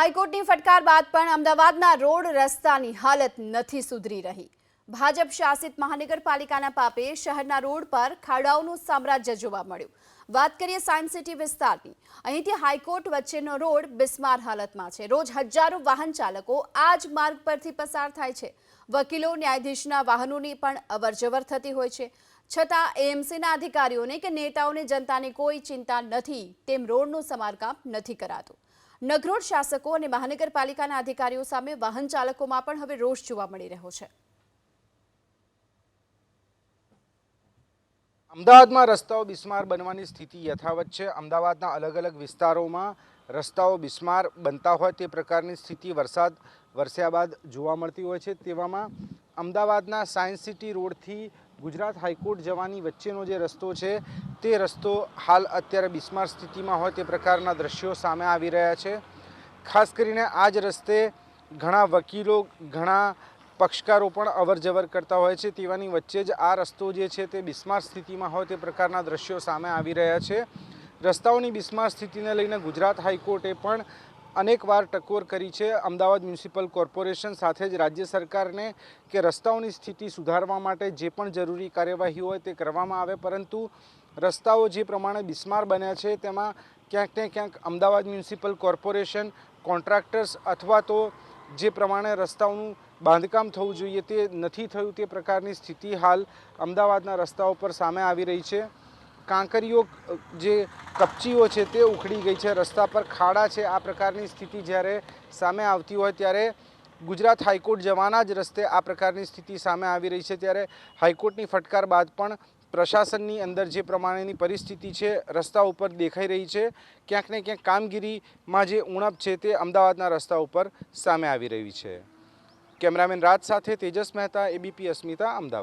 હાઈકોર્ટની ફટકાર બાદ પણ અમદાવાદના રોડ રસ્તાની હાલત નથી સુધરી રહી. ભાજપ શાસિત મહાનગરપાલિકાના પાપે શહેરના રોડ પર ખાડાઓનું સામ્રાજ્ય જોવા મળ્યું. વાત કરીએ સાયન્સ સિટી વિસ્તારની. અહીંથી હાઈકોર્ટ વચ્ચેનો રોડ બિસ્માર હાલતમાં છે. રોજ હજારો વાહન ચાલકો આ જ માર્ગ પરથી પસાર થાય છે. વકીલો, ન્યાયાધીશના વાહનોની પણ અવરજવર થતી હોય છે. છતાં એએમસીના અધિકારીઓને કે નેતાઓને જનતાની કોઈ ચિંતા નથી. તેમ રોડનું સમારકામ નથી કરાતું. નગરોડ શાસકો અને મહાનગરપાલિકાના અધિકારીઓ સામે વાહન ચાલકોમાં પણ હવે રોષ જોવા મળી રહ્યો છે. અમદાવાદમાં રસ્તાઓ બિસ્માર બનવાની સ્થિતિ યથાવત છે. અમદાવાદના અલગ અલગ વિસ્તારોમાં રસ્તાઓ બિસ્માર બનતા હોય તે પ્રકારની સ્થિતિ વરસાદ, વરસ્યા બાદ જોવા મળતી હોય છે. તેવામાં અમદાવાદના સાયન્સ સિટી રોડથી ગુજરાત હાઈકોર્ટ જવાની વચ્ચેનો જે રસ્તો છે, તે રસ્તો હાલ અત્યારે બિસ્માર સ્થિતિમાં હોય તે પ્રકારના દ્રશ્યો સામે આવી રહ્યા છે. ખાસ કરીને આ જ રસ્તે ઘણા વકીલો, ઘણા પક્ષકારો પણ અવરજવર કરતા હોય છે. તેવાની વચ્ચે જ આ રસ્તો જે છે તે બિસ્માર સ્થિતિમાં હોય તે પ્રકારના દ્રશ્યો સામે આવી રહ્યા છે. રસ્તાઓની બિસ્માર સ્થિતિને લઈને ગુજરાત હાઈકોર્ટે પણ અનેકવાર ટકોર કરી છે અમદાવાદ મ્યુનિસિપલ કોર્પોરેશન સાથે જ રાજ્ય સરકારને કે રસ્તાઓની સ્થિતિ સુધારવા માટે જે પણ જરૂરી કાર્યવાહી હોય તે કરવામાં આવે. પરંતુ રસ્તાઓ જે પ્રમાણે બિસ્માર બન્યા છે, તેમાં ક્યાંક ને ક્યાંક અમદાવાદ મ્યુનિસિપલ કોર્પોરેશન કોન્ટ્રાક્ટર્સ અથવા તો જે પ્રમાણે રસ્તાઓનું બાંધકામ થવું જોઈએ તે નથી થયું તે પ્રકારની સ્થિતિ હાલ અમદાવાદના રસ્તાઓ પર સામે આવી રહી છે. કાંકરીઓ જે કપચીઓ છે તે ઉખડી ગઈ છે, રસ્તા પર ખાડા છે. આ પ્રકારની સ્થિતિ જ્યારે સામે આવતી હોય ત્યારે ગુજરાત હાઈકોર્ટ જવાના જ રસ્તે આ પ્રકારની સ્થિતિ સામે આવી રહી છે. ત્યારે હાઈકોર્ટની ફટકાર બાદ પણ પ્રશાસનની અંદર જે પ્રમાણેની પરિસ્થિતિ છે, રસ્તા ઉપર દેખાઈ રહી છે. ક્યાંક ને ક્યાંક કામગીરીમાં જે ઉણપ છે તે અમદાવાદના રસ્તા ઉપર સામે આવી રહી છે. કેમેરામેન રાજ સાથે તેજસ મહેતા, એબીપી અસ્મિતા, અમદાવાદ.